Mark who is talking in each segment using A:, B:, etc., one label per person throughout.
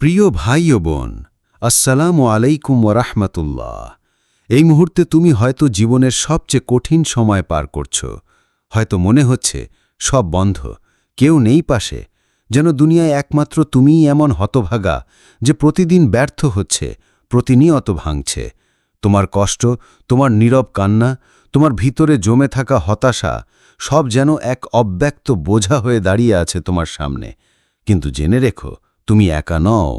A: প্রিয় ভাই ও বোন, আসসালামু আলাইকুম ওরহমতুল্লাহ এই মুহূর্তে তুমি হয়তো জীবনের সবচেয়ে কঠিন সময় পার করছ। হয়তো মনে হচ্ছে সব বন্ধ, কেউ নেই পাশে। যেন দুনিয়ায় একমাত্র তুমিই এমন হতভাগা যে প্রতিদিন ব্যর্থ হচ্ছে, প্রতিনিয়ত ভাঙছে। তোমার কষ্ট, তোমার নীরব কান্না, তোমার ভিতরে জমে থাকা হতাশা, সব যেন এক অব্যক্ত বোঝা হয়ে দাঁড়িয়ে আছে তোমার সামনে। কিন্তু জেনে রেখো তুমি একা নও।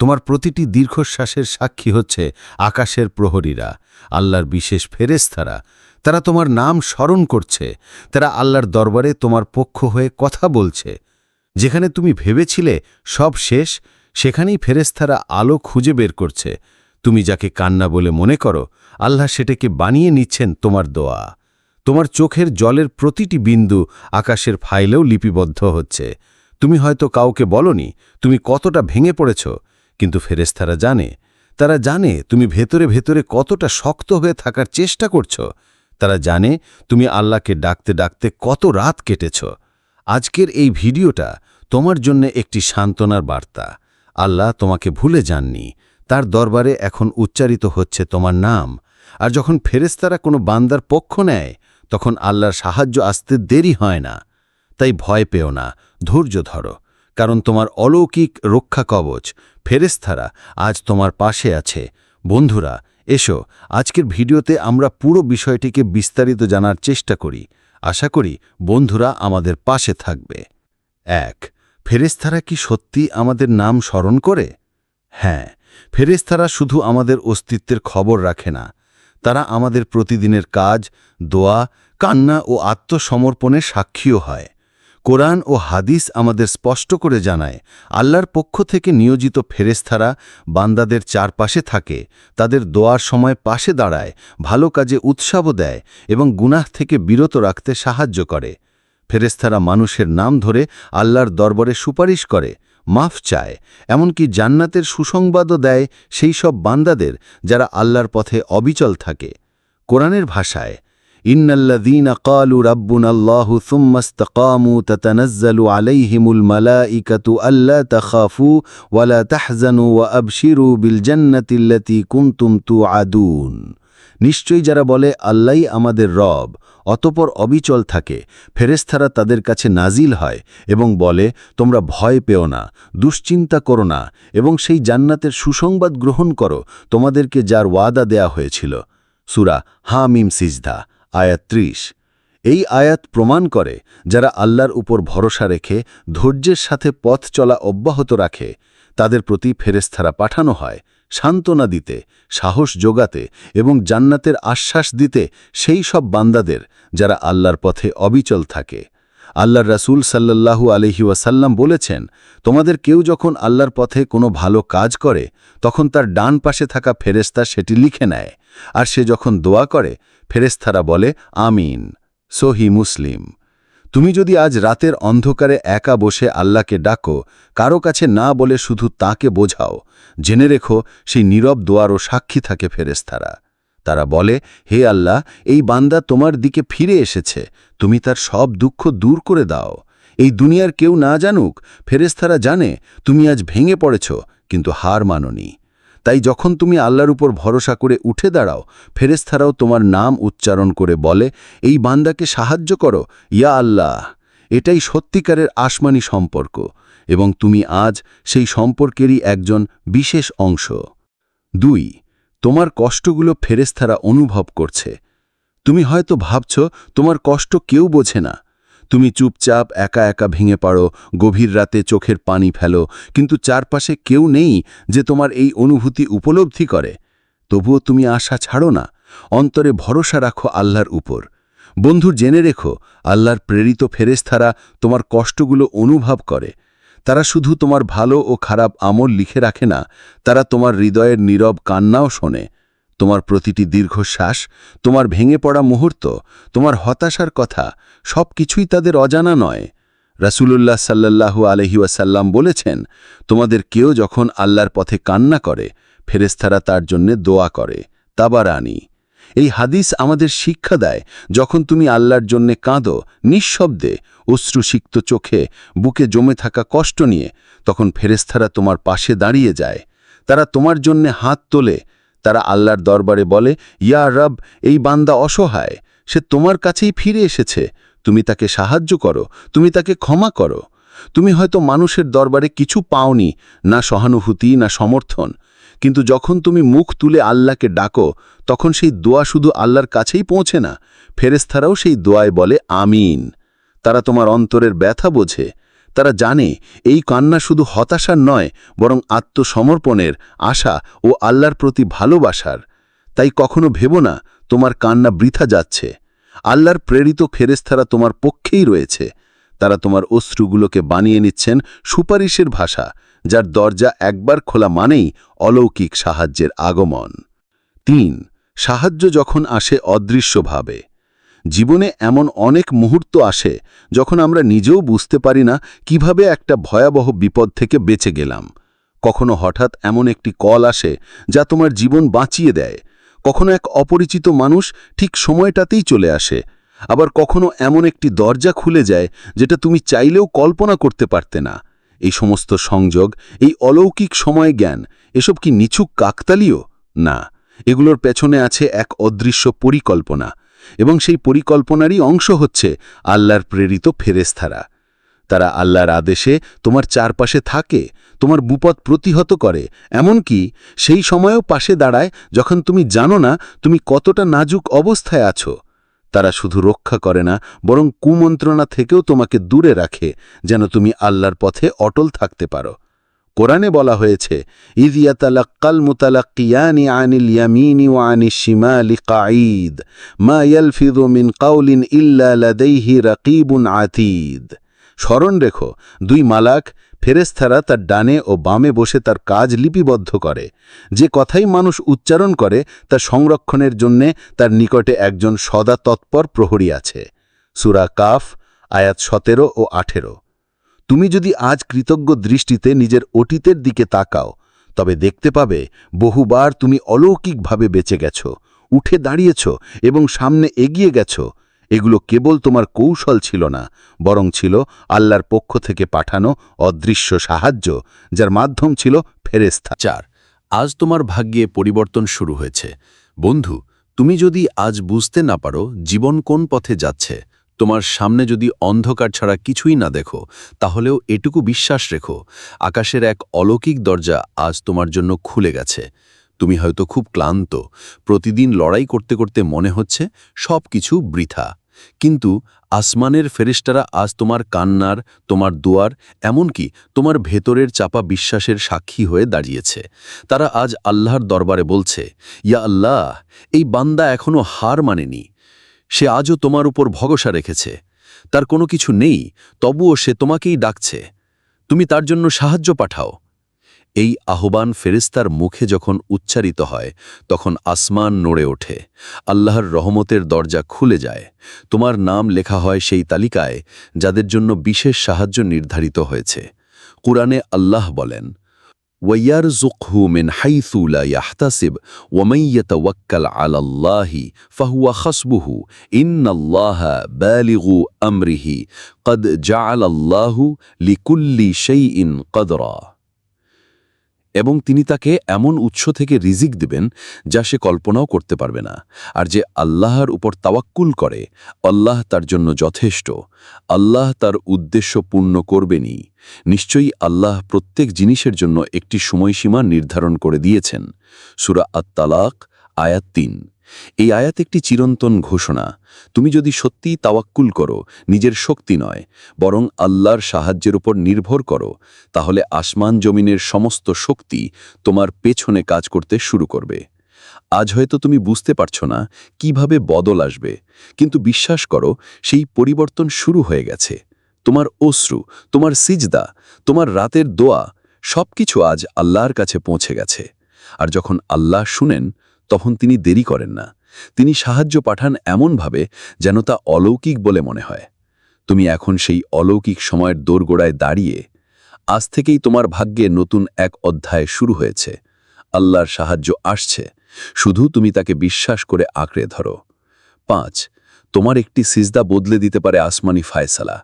A: তোমার প্রতিটি দীর্ঘশ্বাসের সাক্ষী হচ্ছে আকাশের প্রহরীরা, আল্লাহর বিশেষ ফেরেস্তারা তারা তোমার নাম স্মরণ করছে, তারা আল্লাহর দরবারে তোমার পক্ষ হয়ে কথা বলছে। যেখানে তুমি ভেবেছিলে সব শেষ, সেখানেই ফেরেস্তারা আলো খুঁজে বের করছে। তুমি যাকে কান্না বলে মনে করো, আল্লাহ সেটাকে বানিয়ে নিচ্ছেন তোমার দোয়া। তোমার চোখের জলের প্রতিটি বিন্দু আকাশের ফাইলেও লিপিবদ্ধ হচ্ছে। তুমি হয়তো কাউকে বলনি, তুমি কতটা ভেঙে পড়েছ, কিন্তু ফেরেস্তারা জানে, তারা জানে তুমি ভেতরে ভেতরে কতটা শক্ত হয়ে থাকার চেষ্টা করছ, তারা জানে তুমি আল্লাহকে ডাকতে ডাকতে কত রাত কেটেছ। আজকের এই ভিডিওটা তোমার জন্য একটি সান্ত্বনার বার্তা। আল্লাহ তোমাকে ভুলে যাননি, তার দরবারে এখন উচ্চারিত হচ্ছে তোমার নাম, আর যখন ফেরেস্তারা কোনো বান্দার পক্ষ নেয়, তখন আল্লাহর সাহায্য আসতে দেরি হয় না, তাই ভয় পেও না ধৈর্য ধরো, কারণ তোমার অলৌকিক রক্ষা কবচ ফেরেস্তারা আজ তোমার পাশে আছে। বন্ধুরা, এসো, আজকের ভিডিওতে আমরা পুরো বিষয়টিকে বিস্তারিত জানার চেষ্টা করি। আশা করি বন্ধুরা আমাদের পাশে থাকবে। এক ফেরেস্তারা কি সত্যি আমাদের নাম স্মরণ করে? হ্যাঁ ফেরেস্তারা শুধু আমাদের অস্তিত্বের খবর রাখে না। তারা আমাদের প্রতিদিনের কাজ, দোয়া, কান্না ও আত্মসমর্পণের সাক্ষীও হয়। কোরআন ও হাদিস আমাদের স্পষ্ট করে জানায়, আল্লাহর পক্ষ থেকে নিয়োজিত ফেরেস্তারা বান্দাদের চারপাশে থাকে, তাদের দোয়ার সময় পাশে দাঁড়ায়, ভালো কাজে উৎসাহ দেয় এবং গুনাহ থেকে বিরত রাখতে সাহায্য করে। ফেরেস্তারা মানুষের নাম ধরে আল্লাহর দরবারে সুপারিশ করে, মাফ চায়, এমনকি জান্নাতের সুসংবাদও দেয় সেই সব বান্দাদের যারা আল্লাহর পথে অবিচল থাকে। কোরআনের ভাষায় ইন্নাল্লাযীন ক্বালু রাব্বুনা আল্লাহু থুম্মা ইসতাকামু তাতানাজ্জালু আলাইহিমুল মালাইকাতু আল্লা তাখাফু ওয়ালা তাহজানু ওয়া আবশিরু বিল জান্নাতিল্লাতী কুনতুম তুআদুন। নিশ্চয়ই যারা বলে আল্লাহই আমাদের রব, অতপর অবিচল থাকে। ফেরেস্তারা তাদের কাছে নাজিল হয় এবং বলে, তোমরা ভয় পেও না, দুশ্চিন্তা করো না এবং সেই জান্নাতের সুসংবাদ গ্রহণ করো তোমাদেরকে যার ওয়াদা দেয়া হয়েছিল। সুরা হামিম সিজদা। আয়াত ত্রিশ। এই আয়াত প্রমাণ করে যারা আল্লাহর উপর ভরসা রেখে ধৈর্যের সাথে পথ চলা অব্যাহত রাখে, তাদের প্রতি ফেরেস্তারা পাঠানো হয় সান্ত্বনা দিতে, সাহস যোগাতে এবং জান্নাতের আশ্বাস দিতে সেই সব বান্দাদের যারা আল্লাহর পথে অবিচল থাকে। আল্লাহর রাসূল সাল্লাল্লাহু আলহি ওয়াসাল্লাম বলেছেন, তোমাদের কেউ যখন আল্লাহর পথে কোনো ভালো কাজ করে, তখন তার ডান পাশে থাকা ফেরেস্তা সেটি লিখে নেয়। আর সে যখন দোয়া করে ফেরেস্তারা বলে, আমিন, সহি মুসলিম। তুমি যদি আজ রাতের অন্ধকারে একা বসে আল্লাহকে ডাকো, কারও কাছে না বলে শুধু তাকে বোঝাও, জেনে রেখো সেই নীরব দোয়ারও সাক্ষী থাকে ফেরেস্তারা তারা বলে, হে আল্লাহ, এই বান্দা তোমার দিকে ফিরে এসেছে, তুমি তার সব দুঃখ দূর করে দাও। এই দুনিয়ার কেউ না জানুক ফেরেস্তারা জানে, তুমি আজ ভেঙে পড়েছ, কিন্তু হার মাননি। তাই যখন তুমি আল্লাহর উপর ভরসা করে উঠে দাঁড়াও ফেরেস্তারাও তোমার নাম উচ্চারণ করে বলে, এই বান্দাকে সাহায্য করো, ইয়া আল্লাহ, এটাই সত্যিকারের আসমানি সম্পর্ক, এবং তুমি আজ সেই সম্পর্কেরই একজন বিশেষ অংশ। দুই, তোমার কষ্টগুলো ফেরেস্তারা অনুভব করছে। তুমি হয়তো ভাবছ, তোমার কষ্ট কেউ বোঝে না। তুমি চুপচাপ একা একা ভেঙে পাড়ো, গভীর রাতে চোখের পানি ফেলো, কিন্তু চারপাশে কেউ নেই যে তোমার এই অনুভূতি উপলব্ধি করে। তবুও তুমি আশা ছাড়ো না, অন্তরে ভরসা রাখো আল্লাহর উপর। বন্ধু, জেনে রেখো, আল্লাহর প্রেরিত ফেরেস্তারা তোমার কষ্টগুলো অনুভব করে। তারা শুধু তোমার ভালো ও খারাপ আমল লিখে রাখে না, তারা তোমার হৃদয়ের নীরব কান্নাও শোনে। তোমার প্রতিটি দীর্ঘশ্বাস, তোমার ভেঙে পড়া মুহূর্ত, তোমার হতাশার কথা সব কিছুই তাদের অজানা নয়। রাসূলুল্লাহ সাল্লাল্লাহু আলহি ওয়াসাল্লাম বলেছেন, তোমাদের কেউ যখন আল্লাহর পথে কান্না করে ফেরেস্তারা তার জন্যে দোয়া করে। তাবারানি। এই হাদিস আমাদের শিক্ষা দেয়, যখন তুমি আল্লাহর জন্যে কাঁদো, নিঃশব্দে, অশ্রুসিক্ত চোখে, বুকে জমে থাকা কষ্ট নিয়ে, তখন ফেরেস্তারা তোমার পাশে দাঁড়িয়ে যায়। তারা তোমার জন্যে হাত তোলে তারা আল্লাহর দরবারে বলে, ইয়া রব, এই বান্দা অসহায়। সে তোমার কাছেই ফিরে এসেছে। তুমি তাকে সাহায্য করো। তুমি তাকে ক্ষমা করো। তুমি হয়তো মানুষের দরবারে কিছু পাওনি, না সহানুভূতি, না সমর্থন। কিন্তু যখন তুমি মুখ তুলে আল্লাহকে ডাকো, তখন সেই দোয়া শুধু আল্লাহর কাছেই পৌঁছে না। ফেরেস্তারাও সেই দোয়ায় বলে, আমিন। তারা তোমার অন্তরের ব্যথা বোঝে। তারা জানে এই কান্না শুধু হতাশার নয়, বরং আত্মসমর্পণের আশা ও আল্লাহর প্রতি ভালোবাসার। তাই কখনো ভেবো না, তোমার কান্না বৃথা যাচ্ছে। আল্লাহর প্রেরিত ফেরেস্তারা তোমার পক্ষেই রয়েছে। তারা তোমার অশ্রুগুলোকে বানিয়ে নিচ্ছেন সুপারিশের ভাষা, যার দরজা একবার খোলা মানেই অলৌকিক সাহায্যের আগমন। তিন, সাহায্য যখন আসে অদৃশ্যভাবে। জীবনে এমন অনেক মুহূর্ত আসে যখন আমরা নিজেও বুঝতে পারি না কীভাবে একটা ভয়াবহ বিপদ থেকে বেঁচে গেলাম। কখনো হঠাৎ এমন একটি কল আসে যা তোমার জীবন বাঁচিয়ে দেয়। কখনো এক অপরিচিত মানুষ ঠিক সময়টাতেই চলে আসে। আবার কখনো এমন একটি দরজা খুলে যায় যেটা তুমি চাইলেও কল্পনা করতে পারতে না। এই সমস্ত সংযোগ, এই অলৌকিক সময় জ্ঞান, এসব কি নিছুক কাকতালীয়? না, এগুলোর পেছনে আছে এক অদৃশ্য পরিকল্পনা। এবং সেই পরিকল্পনারই অংশ হচ্ছে আল্লাহর প্রেরিত ফেরেস্তারা তারা আল্লাহর আদেশে তোমার চারপাশে থাকে, তোমার বুপদ প্রতিহত করে, এমনকি সেই সময়েও পাশে দাঁড়ায় যখন তুমি জানো না তুমি কতটা নাজুক অবস্থায় আছো। তারা শুধু রক্ষা করে না, বরং কুমন্ত্রণা থেকেও তোমাকে দূরে রাখে, যেন তুমি আল্লাহর পথে অটল থাকতে পারো। কোরআনে বলা হয়েছে ইদিয়াতালাক্কাল মুতালাক্কিয়ানি আনিল ইয়ামিনি ওয়া আনিশ শিমালি কাঈদ, মা ইয়ালফিযু মিন কাউলিন ইল্লা লাদাইহি রাকিবুন আতীদ। স্মরণ রেখো, দুই মালাক ফেরেস্তারা তার ডানে ও বামে বসে তার কাজ লিপিবদ্ধ করে। যে কথাই মানুষ উচ্চারণ করে তার সংরক্ষণের জন্যে তার নিকটে একজন সদা তৎপর প্রহরী আছে। সুরা কাফ, আয়াত সতেরো ও আঠেরো। তুমি যদি আজ কৃতজ্ঞ দৃষ্টিতে নিজের অতীতের দিকে তাকাও, তবে দেখতে পাবে বহুবার তুমি অলৌকিকভাবে বেঁচে গেছ, উঠে দাঁড়িয়েছ এবং সামনে এগিয়ে গেছ। এগুলো কেবল তোমার কৌশল ছিল না, বরং ছিল আল্লাহর পক্ষ থেকে পাঠানো অদৃশ্য সাহায্য, যার মাধ্যম ছিল ফেরেস্তা
B: চার, আজ তোমার ভাগ্যে পরিবর্তন শুরু হয়েছে। বন্ধু, তুমি যদি আজ বুঝতে না পারো জীবন কোন পথে যাচ্ছে তোমার সামনে যদি অন্ধকার ছাড়া কিছুই না দেখো, তাহলেও এটুকু বিশ্বাস রেখো, আকাশের এক অলৌকিক দরজা আজ তোমার জন্য খুলে গেছে। তুমি হয়তো খুব ক্লান্ত, প্রতিদিন লড়াই করতে করতে মনে হচ্ছে সব কিছু বৃথা। কিন্তু আসমানের ফেরিস্টারা আজ তোমার কান্নার, তোমার দুয়ার, এমনকি তোমার ভেতরের চাপা বিশ্বাসের সাক্ষী হয়ে দাঁড়িয়েছে। তারা আজ আল্লাহর দরবারে বলছে, ইয়া আল্লাহ, এই বান্দা এখনও হার মানেনি। সে আজও তোমার উপর ভরসা রেখেছে। তার কোনো কিছু নেই, তবুও সে তোমাকেই ডাকছে। তুমি তার জন্য সাহায্য পাঠাও। এই আহ্বান ফেরিস্তার মুখে যখন উচ্চারিত হয়, তখন আসমান নড়ে ওঠে। আল্লাহর রহমতের দরজা খুলে যায়। তোমার নাম লেখা হয় সেই তালিকায়, যাদের জন্য বিশেষ সাহায্য নির্ধারিত হয়েছে। কুরআনে আল্লাহ বলেন ويرزقه من حيث لا يحتسب ومن يتوكل على الله فهو خصبه. إن الله بالغ أمره. قد جعل الله لكل شيء قدرًا. এবং তিনি তাকে এমন উৎস থেকে রিজিক দিবেন যা সে কল্পনাও করতে পারবে না। আর যে আল্লাহর উপর তাওয়াক্কুল করে, আল্লাহ তার জন্য যথেষ্ট। আল্লাহ তার উদ্দেশ্য পূর্ণ করবেনই। নিশ্চয়ই আল্লাহ প্রত্যেক জিনিসের জন্য একটি সময়সীমা নির্ধারণ করে দিয়েছেন। সুরা আত্তালাক আয়াত তিন। এই আয়াত একটি চিরন্তন ঘোষণা। তুমি যদি সত্যিই তাওয়াক্কুল করো, নিজের শক্তি নয়, বরং আল্লাহর সাহায্যের উপর নির্ভর করো, তাহলে আসমান জমিনের সমস্ত শক্তি তোমার পেছনে কাজ করতে শুরু করবে। আজ হয়তো তুমি বুঝতে পারছ না কীভাবে বদল আসবে, কিন্তু বিশ্বাস করো, সেই পরিবর্তন শুরু হয়ে গেছে। তোমার অশ্রু, তোমার সিজদা, তোমার রাতের দোয়া, সবকিছু আজ আল্লাহর কাছে পৌঁছে গেছে। আর যখন আল্লাহ শুনেন তখন তিনি দেরি করেন না। তিনি সাহায্য পাঠান এমনভাবে যেন তা অলৌকিক বলে মনে হয়। তুমি এখন সেই অলৌকিক সময়ের দোরগোড়ায় দাঁড়িয়ে আজ থেকেই তোমার ভাগ্যে নতুন এক অধ্যায় শুরু হয়েছে। আল্লাহর সাহায্য আসছে। শুধু তুমি তাকে বিশ্বাস করে আঁকড়ে ধরো। পাঁচ, তোমার একটি সিজদা বদলে দিতে পারে আসমানি ফায়সালা।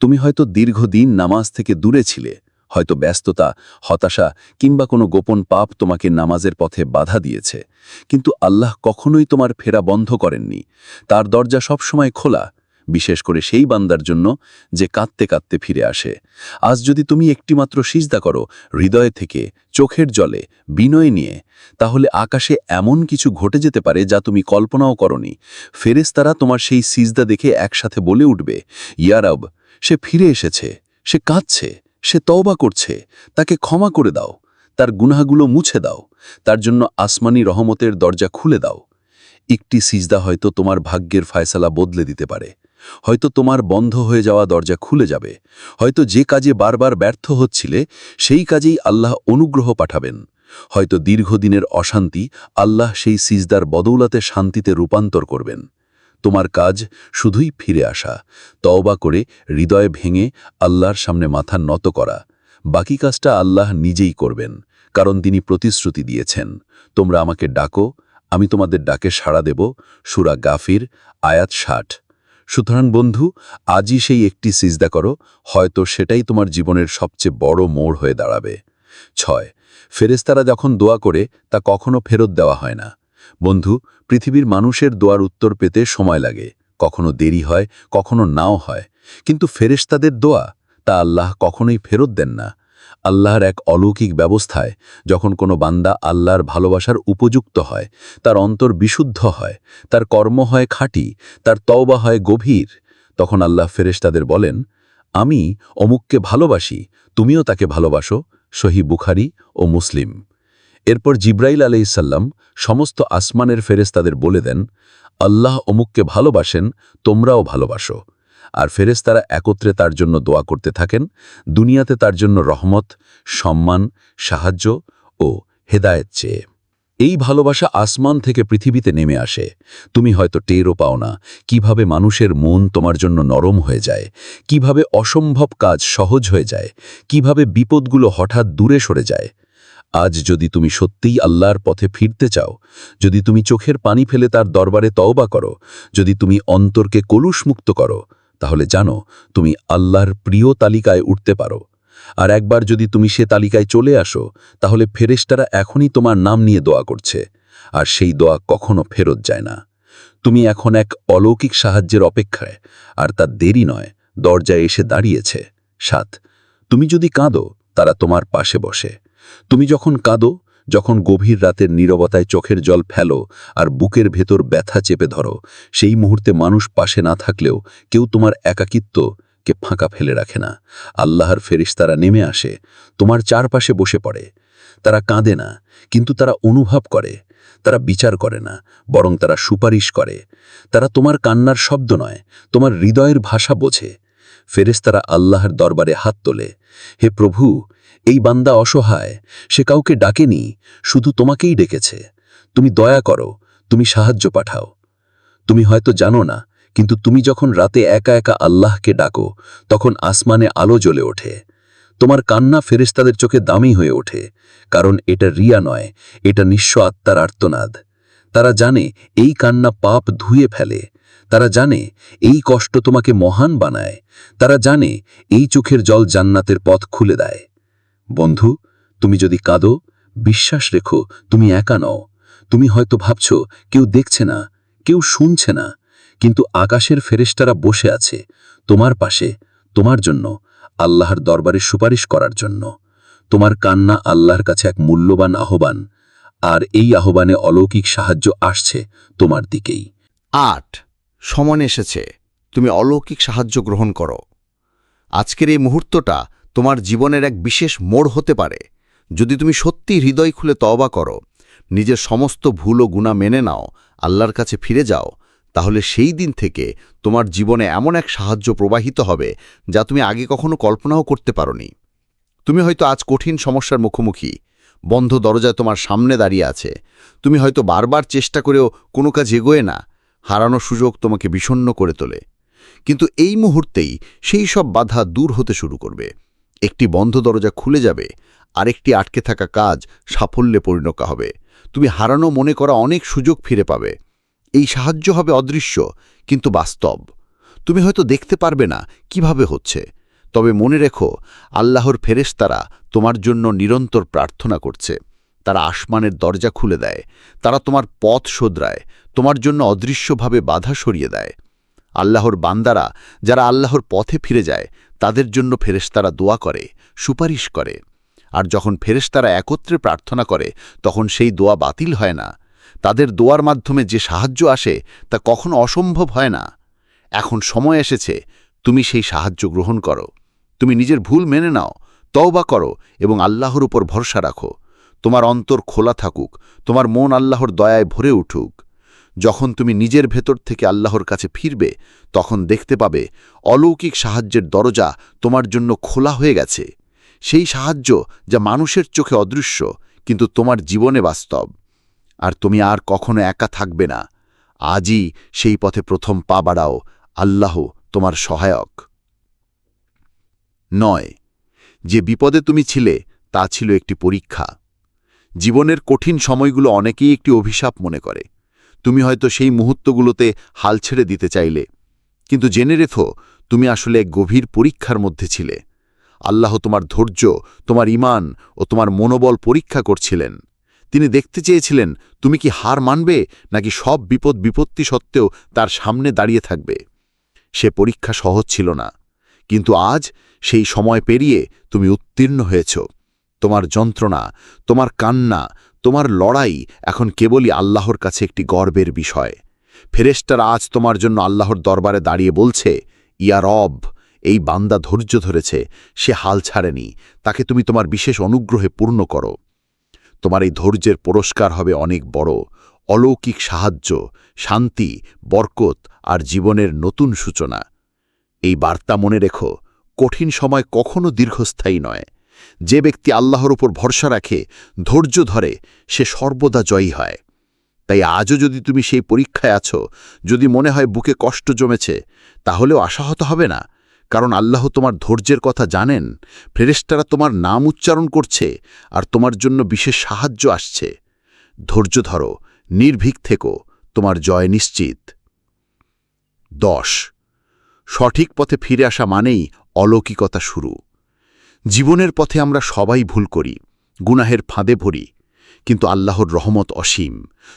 B: তুমি হয়তো দীর্ঘদিন নামাজ থেকে দূরে ছিলে। হয়তো ব্যস্ততা, হতাশা কিংবা কোনো গোপন পাপ তোমাকে নামাজের পথে বাধা দিয়েছে। কিন্তু আল্লাহ কখনোই তোমার ফেরা বন্ধ করেননি। তার দরজা সবসময় খোলা, বিশেষ করে সেই বান্দার জন্য যে কাঁদতে কাঁদতে ফিরে আসে। আজ যদি তুমি একটিমাত্র সিজদা করো, হৃদয় থেকে, চোখের জলে, বিনয় নিয়ে, তাহলে আকাশে এমন কিছু ঘটে যেতে পারে যা তুমি কল্পনাও করনি। ফেরেস্তারা তোমার সেই সিজদা দেখে একসাথে বলে উঠবে ইয়ারব সে ফিরে এসেছে, সে কাঁদছে। সে তওবা করছে, তাকে ক্ষমা করে দাও, তার গুনাহগুলো মুছে দাও, তার জন্য আসমানি রহমতের দরজা খুলে দাও। একটি সিজদা হয়তো তোমার ভাগ্যের ফায়সালা বদলে দিতে পারে। হয়তো তোমার বন্ধ হয়ে যাওয়া দরজা খুলে যাবে। হয়তো যে কাজে বারবার ব্যর্থ হচ্ছিলে, সেই কাজেই আল্লাহ অনুগ্রহ পাঠাবেন। হয়তো দীর্ঘদিনের অশান্তি আল্লাহ সেই সিজদার বদৌলাতে শান্তিতে রূপান্তর করবেন। তোমার কাজ শুধুই ফিরে আসা, তওবা করে হৃদয় ভেঙে আল্লাহর সামনে মাথা নত করা। বাকি কাজটা আল্লাহ নিজেই করবেন, কারণ তিনি প্রতিশ্রুতি দিয়েছেন। তোমরা আমাকে ডাকো, আমি তোমাদের ডাকে সাড়া দেব, সুরা গাফির, আয়াত ষাট। সুতরাং বন্ধু, আজই সেই একটি সিজদা করো, হয়তো সেটাই তোমার জীবনের সবচেয়ে বড় মোড় হয়ে দাঁড়াবে। ছয় ফেরেস্তারা যখন দোয়া করে, তা কখনো ফেরত দেওয়া হয় না। বন্ধু, পৃথিবীর মানুষের দোয়ার উত্তর পেতে সময় লাগে। কখনো দেরি হয়, কখনো নাও হয়। কিন্তু ফেরেশতাদের দোয়া, তা আল্লাহ কখনোই ফেরত দেন না। আল্লাহর এক অলৌকিক ব্যবস্থায়, যখন কোনো বান্দা আল্লাহর ভালোবাসার উপযুক্ত হয়, তার অন্তর বিশুদ্ধ হয়, তার কর্ম হয় খাঁটি, তার তওবা হয় গভীর, তখন আল্লাহ ফেরেশতাদের বলেন, আমি অমুককে ভালোবাসি, তুমিও তাকে ভালোবাসো সহি বুখারি ও মুসলিম। এরপর জিব্রাইল আলাইসাল্লাম সমস্ত আসমানের ফেরেস্তাদের বলে দেন, আল্লাহ অমুককে ভালোবাসেন, তোমরাও ভালোবাসো। আর ফেরেস্তারা একত্রে তার জন্য দোয়া করতে থাকেন, দুনিয়াতে তার জন্য রহমত, সম্মান, সাহায্য ও হেদায়েত চেয়ে। এই ভালোবাসা আসমান থেকে পৃথিবীতে নেমে আসে। তুমি হয়তো টেরও পাও না কীভাবে মানুষের মন তোমার জন্য নরম হয়ে যায়, কীভাবে অসম্ভব কাজ সহজ হয়ে যায়, কীভাবে বিপদগুলো হঠাৎ দূরে সরে যায়। আজ যদি তুমি সত্যিই আল্লাহর পথে ফিরতে চাও, যদি তুমি চোখের পানি ফেলে তার দরবারে তওবা করো, যদি তুমি অন্তরকে কলুষমুক্ত করো, তাহলে জানো তুমি আল্লাহর প্রিয় তালিকায় উঠতে পারো। আর একবার যদি তুমি সে তালিকায় চলে আসো, তাহলে ফেরেশতারা এখনই তোমার নাম নিয়ে দোয়া করছে, আর সেই দোয়া কখনো ফেরত যায় না। তুমি এখন এক অলৌকিক সাহায্যের অপেক্ষায়, আর তার দেরি নয়, দরজায় এসে দাঁড়িয়েছে। সাত, তুমি যদি কাঁদো, তারা তোমার পাশে বসে। তুমি যখন কাঁদো, যখন গভীর রাতের নীরবতায় চোখের জল ফেলো আর বুকের ভেতর ব্যথা চেপে ধরো, সেই মুহূর্তে মানুষ পাশে না থাকলেও কেউ তোমার একাকিত্ব কে ফাঁকা ফেলে রাখে না। আল্লাহর ফেরিস্তারা নেমে আসে, তোমার চারপাশে বসে পড়ে। তারা কাঁদে না, কিন্তু তারা অনুভব করে। তারা বিচার করে না, বরং তারা সুপারিশ করে। তারা তোমার কান্নার শব্দ নয়, তোমার হৃদয়ের ভাষা বোঝে। ফেরেস্তারা আল্লাহর দরবারে হাত তোলে, হে প্রভু এই বান্দা অসহায়, সে কাউকে ডাকেনি, শুধু তোমাকেই ডেকেছে। তুমি দয়া করো, তুমি সাহায্য পাঠাও। তুমি হয়তো জানো না, কিন্তু তুমি যখন রাতে একা একা আল্লাহকে ডাকো, তখন আসমানে আলো জ্বলে ওঠে। তোমার কান্না ফেরেস্তাদের চোখে দামি হয়ে ওঠে, কারণ এটা রিয়া নয়, এটা নিঃস্ব আত্মার আর্তনাদ। তারা জানে এই কান্না পাপ ধুয়ে ফেলে। তারা জানে এই কষ্ট তোমাকে মহান বানায়। তারা জানে এই চোখের জল জান্নাতের পথ খুলে দেয়। বন্ধু, তুমি যদি কাঁদো, বিশ্বাস রেখো, তুমি একা নও। তুমি হয়তো ভাবছ, কেউ দেখছে না, কেউ শুনছে না, কিন্তু আকাশের ফেরেশতারা বসে আছে, তোমার পাশে, তোমার জন্য, আল্লাহর দরবারে সুপারিশ করার জন্য। তোমার কান্না আল্লাহর কাছে এক মূল্যবান আহ্বান, আর এই আহ্বানে অলৌকিক সাহায্য আসছে তোমার দিকেই।
C: আট সমান এসেছে, তুমি অলৌকিক সাহায্য গ্রহণ করো। আজকের এই মুহূর্তটা তোমার জীবনের এক বিশেষ মোড় হতে পারে। যদি তুমি সত্যি হৃদয় খুলে তওবা করো, নিজের সমস্ত ভুল ও গুণা মেনে নাও, আল্লাহর কাছে ফিরে যাও, তাহলে সেই দিন থেকে তোমার জীবনে এমন এক সাহায্য প্রবাহিত হবে যা তুমি আগে কখনো কল্পনাও করতে পারোনি। তুমি হয়তো আজ কঠিন সমস্যার মুখোমুখি, বন্ধ দরজায় তোমার সামনে দাঁড়িয়ে আছে। তুমি হয়তো বারবার চেষ্টা করেও কোনো কাজ এগোয় না হারানো সুযোগ তোমাকে বিষণ্ণ করে তোলে। কিন্তু এই মুহূর্তেই সেই সব বাধা দূর হতে শুরু করবে। একটি বন্ধ দরজা খুলে যাবে, আরেকটি আটকে থাকা কাজ সাফল্যে পরিণত হবে।
B: তুমি হারানো মনে করা অনেক সুযোগ ফিরে পাবে। এই সাহায্য হবে অদৃশ্য, কিন্তু বাস্তব। তুমি হয়তো দেখতে পারবে না কীভাবে হচ্ছে। তবে মনে রেখো, আল্লাহর ফেরেশতারা তোমার জন্য নিরন্তর প্রার্থনা করছে। তারা আসমানের দরজা খুলে দেয়। তারা তোমার পথ শোধরায়, তোমার জন্য অদৃশ্যভাবে বাধা সরিয়ে দেয়। আল্লাহর বান্দারা, যারা আল্লাহর পথে ফিরে যায় তাদের জন্য ফেরেশতারা দোয়া করে, সুপারিশ করে। আর যখন ফেরেশতারা একত্রে প্রার্থনা করে, তখন সেই দোয়া বাতিল হয় না। তাদের দোয়ার মাধ্যমে যে সাহায্য আসে, তা কখনো অসম্ভব হয় না। এখন সময় এসেছে, তুমি সেই সাহায্য গ্রহণ করো। তুমি নিজের ভুল মেনে নাও, তওবা করো এবং আল্লাহর উপর ভরসা রাখো। তোমার অন্তর খোলা থাকুক, তোমার মন আল্লাহর দয়ায় ভরে উঠুক। যখন তুমি নিজের ভেতর থেকে আল্লাহর কাছে ফিরবে, তখন দেখতে পাবে অলৌকিক সাহায্যের দরজা তোমার জন্য খোলা হয়ে গেছে। সেই সাহায্য যা মানুষের চোখে অদৃশ্য, কিন্তু তোমার জীবনে বাস্তব। আর তুমি আর কখনো একা থাকবে না। আজই সেই পথে প্রথম পা বাড়াও, আল্লাহ তোমার সহায়ক। নয়, যে বিপদে তুমি ছিলে, তা ছিল একটি পরীক্ষা। জীবনের কঠিন সময়গুলো অনেকেই একটি অভিশাপ মনে করে। তুমি হয়তো সেই মুহূর্তগুলোতে হাল ছেড়ে দিতে চাইলে। কিন্তু জেনে রেখো, তুমি আসলে এক গভীর পরীক্ষার মধ্যে ছিলে। আল্লাহ তোমার ধৈর্য, তোমার ইমান ও তোমার মনোবল পরীক্ষা করছিলেন। তিনি দেখতে চেয়েছিলেন, তুমি কি হার মানবে নাকি সব বিপদ বিপত্তি সত্ত্বেও তার সামনে দাঁড়িয়ে থাকবে। সে পরীক্ষা সহজ ছিল না, কিন্তু আজ সেই সময় পেরিয়ে তুমি উত্তীর্ণ হয়েছ। তোমার যন্ত্রণা, তোমার কান্না তোমার লড়াই এখন কেবলই আল্লাহর কাছে একটি গর্বের বিষয়। ফেরেস্টারা আজ তোমার জন্য আল্লাহর দরবারে দাঁড়িয়ে বলছে, ইয়া রব, এই বান্দা ধৈর্য ধরেছে, সে হাল ছাড়েনি, তাকে তুমি তোমার বিশেষ অনুগ্রহে পূর্ণ করো। তোমার এই ধৈর্যের পুরস্কার হবে অনেক বড়, অলৌকিক সাহায্য, শান্তি, বরকত আর জীবনের নতুন সূচনা। এই বার্তা মনে রেখো, কঠিন সময় কখনো দীর্ঘস্থায়ী নয়। যে ব্যক্তি আল্লাহর উপর ভরসা রাখে, ধৈর্য ধরে, সে সর্বদা জয়ী হয়। তাই আজও যদি তুমি সেই পরীক্ষায় আছো, যদি মনে হয় বুকে কষ্ট জমেছে, তাহলেও আশাহত হবে না। কারণ আল্লাহ তোমার ধৈর্যের কথা জানেন ফেরেস্তারা তোমার নাম উচ্চারণ করছে, আর তোমার জন্য বিশেষ সাহায্য আসছে। ধৈর্য ধরো, নির্ভীক থেকো, তোমার জয় নিশ্চিত। দশ। সঠিক পথে ফিরে আসা মানেই অলৌকিকতা শুরু। জীবনের পথে আমরা সবাই ভুল করি, গুনাহের ফাঁদে ভরি, কিন্তু আল্লাহর রহমত অসীম।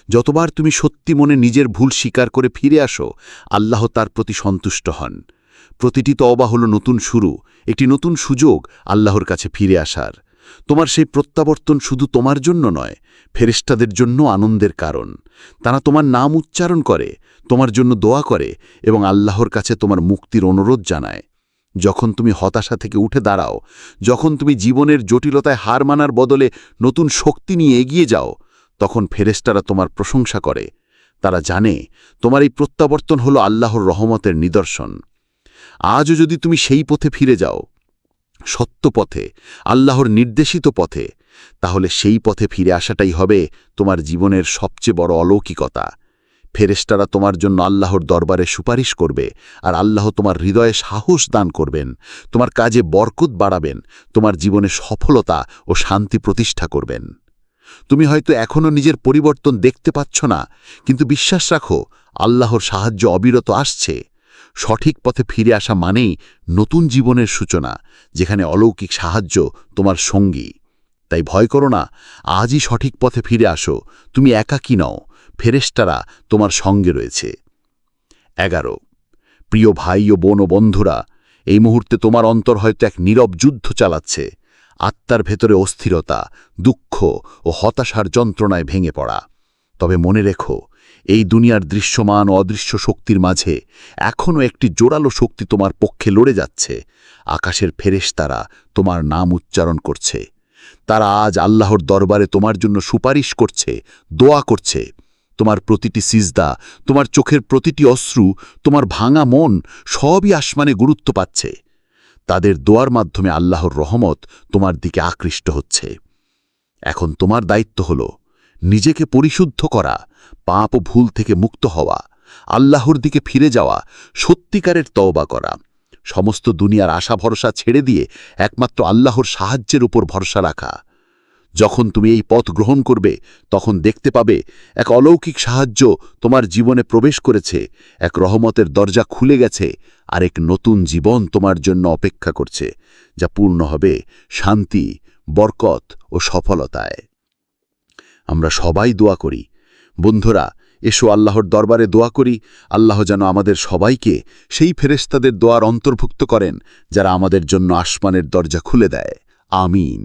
B: যতবার তুমি সত্যি মনে নিজের ভুল স্বীকার করে ফিরে আসো, আল্লাহ তার প্রতি সন্তুষ্ট হন। প্রতিটি তওবা হল নতুন শুরু, একটি নতুন সুযোগ আল্লাহর কাছে ফিরে আসার। তোমার সেই প্রত্যাবর্তন শুধু তোমার জন্য নয় ফেরেস্তাদের জন্য আনন্দের কারণ। তারা তোমার নাম উচ্চারণ করে, তোমার জন্য দোয়া করে এবং আল্লাহর কাছে তোমার মুক্তির অনুরোধ জানায়। যখন তুমি হতাশা থেকে উঠে দাঁড়াও, যখন তুমি জীবনের জটিলতায় হার মানার বদলে নতুন শক্তি নিয়ে এগিয়ে যাও, তখন ফেরেস্তারা তোমার প্রশংসা করে। তারা জানে তোমার এই প্রত্যাবর্তন হল আল্লাহর রহমতের নিদর্শন। আজও যদি তুমি সেই পথে ফিরে যাও, সত্য পথে, আল্লাহর নির্দেশিত পথে, তাহলে সেই পথে ফিরে আসাটাই হবে তোমার জীবনের সবচেয়ে বড় অলৌকিকতা। ফেরেস্তারা তোমার জন্য আল্লাহর দরবারে সুপারিশ করবে, আর আল্লাহ তোমার হৃদয়ে সাহস দান করবেন, তোমার কাজে বরকত বাড়াবেন, তোমার জীবনে সফলতা ও শান্তি প্রতিষ্ঠা করবেন। তুমি হয়তো এখনও নিজের পরিবর্তন দেখতে পাচ্ছ না, কিন্তু বিশ্বাস রাখো, আল্লাহর সাহায্য অবিরত আসছে। সঠিক পথে ফিরে আসা মানেই নতুন জীবনের সূচনা, যেখানে অলৌকিক সাহায্য তোমার সঙ্গী। তাই ভয় করো না, আজই সঠিক পথে ফিরে আসো, তুমি একা কি নও। ফেরেস্তারা তোমার সঙ্গে রয়েছে। এগারো। প্রিয় ভাই ও বোন ও বন্ধুরা, এই মুহূর্তে তোমার অন্তর হয়তো এক নীরব যুদ্ধ চালাচ্ছে। আত্মার ভেতরে অস্থিরতা, দুঃখ ও হতাশার যন্ত্রণায় ভেঙে পড়া। তবে মনে রেখো, এই দুনিয়ার দৃশ্যমান ও অদৃশ্য শক্তির মাঝে এখনও একটি জোরালো শক্তি তোমার পক্ষে লড়ে যাচ্ছে। আকাশের ফেরেশতারা তোমার নাম উচ্চারণ করছে। তারা আজ আল্লাহর দরবারে তোমার জন্য সুপারিশ করছে, দোয়া করছে। তোমার প্রতিটি সিজদা, তোমার চোখের প্রতিটি অশ্রু, তোমার ভাঙা মন, সবই আসমানে গুরুত্ব পাচ্ছে। তাদের দোয়ার মাধ্যমে আল্লাহর রহমত তোমার দিকে আকৃষ্ট হচ্ছে। এখন তোমার দায়িত্ব হল নিজেকে পরিশুদ্ধ করা, পাপ ও ভুল থেকে মুক্ত হওয়া, আল্লাহর দিকে ফিরে যাওয়া, সত্যিকারের তওবা করা। সমস্ত দুনিয়ার আশা ভরসা ছেড়ে দিয়ে একমাত্র আল্লাহর সাহায্যের উপর ভরসা রাখা। যখন তুমি এই পথ গ্রহণ করবে, তখন দেখতে পাবে এক অলৌকিক সাহায্য তোমার জীবনে প্রবেশ করেছে, এক রহমতের দরজা খুলে গেছে, আর এক নতুন জীবন তোমার জন্য অপেক্ষা করছে, যা পূর্ণ হবে শান্তি, বরকত ও সফলতায়। আমরা সবাই দোয়া করি। বন্ধুরা, এসো আল্লাহর দরবারে দোয়া করি। আল্লাহ যেন আমাদের সবাইকে সেই ফেরেস্তাদের দোয়ার অন্তর্ভুক্ত করেন, যারা আমাদের জন্য আসমানের দরজা খুলে দেয়। আমিন।